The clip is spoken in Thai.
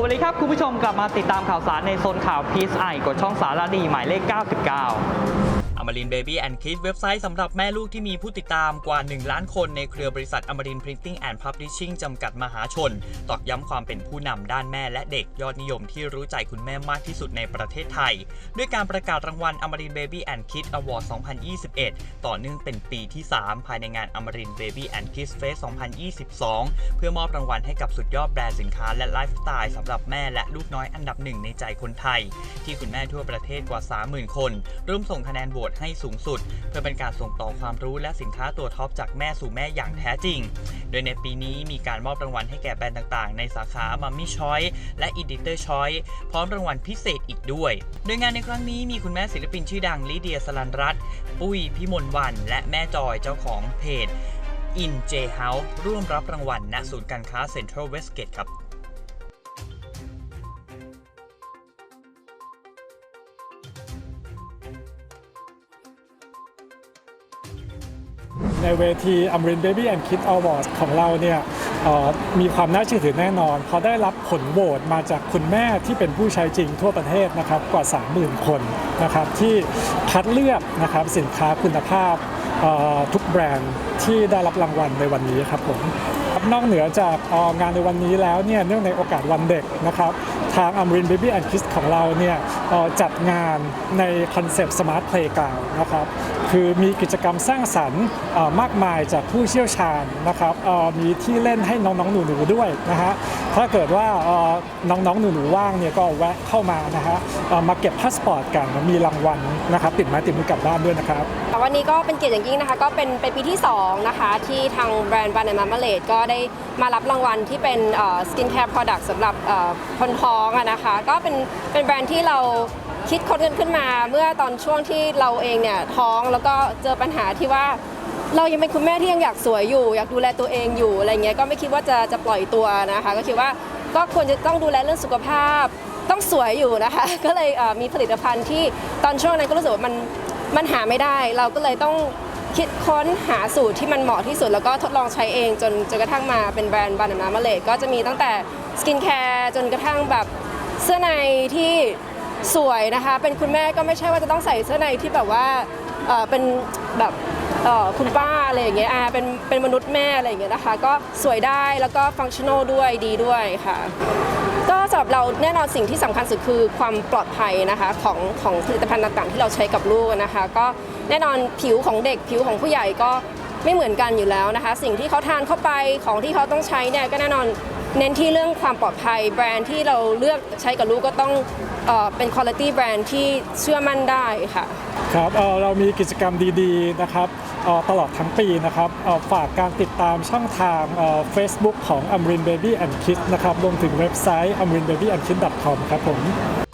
สวัสดีครับ คุณผู้ชมกลับมาติดตามข่าวสารในโซนข่าวพีซไอกดช่องสารดีหมายเลข 99 อมรินเบบี้แอนด์คิดเว็บไซต์สำหรับแม่ลูกที่มีผู้ติดตามกว่า 1 ล้านคนในเครือบริษัทอมรินพรินติ้งแอนด์พับลิชชิ่งจำกัดมหาชน ตอกย้ำความเป็นผู้นำด้านแม่และเด็กยอดนิยมที่รู้ใจคุณแม่มากที่สุดในประเทศไทย ด้วยการประกาศรางวัลอมรินเบบี้แอนด์คิดอวอร์ด 2021 ต่อเนื่องเป็นปีที่ 3 ภายในงานอมรินเบบี้แอนด์คิดเฟส 2022 เพื่อมอบรางวัลให้กับสุดยอดแบรนด์สินค้าและไลฟ์สไตล์สำหรับแม่และลูกน้อยอันดับหนึ่งในใจคนไทย ที่คุณแม่ทั่วประเทศกว่า 30,000 คนร่วมส่งคะแนนโหวตให้สูงสุด เพื่อเป็นการส่งต่อความรู้และสินค้าตัวท็อปจากแม่สู่แม่อย่างแท้จริง โดยในปีนี้มีการมอบรางวัลให้แก่แบรนด์ต่างๆ ในสาขา Mummy Choice และ Editor Choice พร้อมรางวัลพิเศษอีกด้วย โดยงานในครั้งนี้มีคุณแม่ศิลปินชื่อดังลิเดียสลันรัตปุ้ยพิมลวัน และแม่จอยเจ้าของเพจ In J House ร่วมรับรางวัลณศูนย์การค้า Central Westgate ครับ ในเวที a m r i n Baby and Kid Awards ของเราเนี่ยมีความน่าเชื่อถือแน่นอนเพราะได้รับผลโหวตมาจากคุณแม่ที่เป็นผู้ใช้จริงทั่วประเทศนะครับกว่า 30,000 คนนะครับที่คัดเลือกนะครับสินค้าคุณภาพทุกแบรนด์ที่ได้รับรางวัลในวันนี้ครับผมนอกเหนือจากงานในวันนี้แล้วเนี่ยเนื่องในโอกาสวันเด็กนะครับทาง a m r i n Baby and Kids ของเราเนี่ยจัดงานในคอนเซปต์ Smart Playground นะครับ คือมีกิจกรรมสร้างสรรค์มากมายจากผู้เชี่ยวชาญนะครับมีที่เล่นให้น้องๆหนูๆด้วยนะฮะถ้าเกิดว่าน้องๆหนูๆว่างเนี่ยก็แวะเข้ามานะฮะมาเก็บพาสปอร์ตกันมีรางวัลนะครับติดไม้ติดมือกลับบ้านด้วยนะครับวันนี้ก็เป็นเกียรติอย่างยิ่งนะคะ ก็เป็นเป็นปีที่ 2 นะคะ ที่ทางแบรนด์บานามาเลดก็ได้มารับรางวัลที่เป็นสกินแคร์ product สำหรับคนท้องนะคะ ก็เป็นเป็นแบรนด์ที่เรา คิดค้นกันขึ้นมาเมื่อตอนช่วงที่เราเองเนี่ยท้องแล้วก็เจอปัญหาที่ว่า เรายังเป็นคุณแม่ที่ยังอยากสวยอยู่ อยากดูแลตัวเองอยู่อะไรเงี้ยก็ไม่คิดว่าจะจะปล่อยตัวนะคะ ก็คิดว่าก็ควรจะต้องดูแลเรื่องสุขภาพ ต้องสวยอยู่นะคะ ก็เลยมีผลิตภัณฑ์ที่ตอนช่วงนั้นก็รู้สึกว่ามันมันหาไม่ได้ เราก็เลยต้องคิดค้นหาสูตรที่มันเหมาะที่สุด แล้วก็ทดลองใช้เองจนจนกระทั่งมาเป็นแบรนด์บานานามาเลก็จะมีตั้งแต่สกินแคร์จนกระทั่งแบบเสื้อในที่ สวยนะคะ เป็นคุณแม่ก็ไม่ใช่ว่าจะต้องใส่เสื้อในที่แบบว่าเอ่อเป็นแบบเอ่อคุณป้าอะไรอย่างเงี้ยอ่าเป็นเป็นมนุษย์แม่อะไรอย่างเงี้ยนะคะ ก็สวยได้แล้วก็ฟังชั่นอลด้วยดีด้วยค่ะ ก็สำหรับเราแน่นอนสิ่งที่สำคัญสุดคือความปลอดภัยนะคะของของผลิตภัณฑ์ต่างๆ ที่เราใช้กับลูกนะคะ ก็แน่นอนผิวของเด็กผิวของผู้ใหญ่ก็ไม่เหมือนกันอยู่แล้วนะคะ สิ่งที่เขาทานเข้าไปของที่เขาต้องใช้เนี่ยก็แน่นอน เน้นที่เรื่องความปลอดภัยแบรนด์ที่เราเลือกใช้กับลูกก็ต้องเอ่อเป็นคุณภาพแบรนด์ที่เชื่อมั่นได้ค่ะ ครับเอ่อเรามีกิจกรรมดีๆนะครับเอ่อตลอดทั้งปีนะครับเอ่อฝากการติดตามช่องทางเอ่อ Facebook ของ Amrin Baby and Kids นะครับรวมถึงเว็บไซต์ amrinbabyandkids.com ครับผม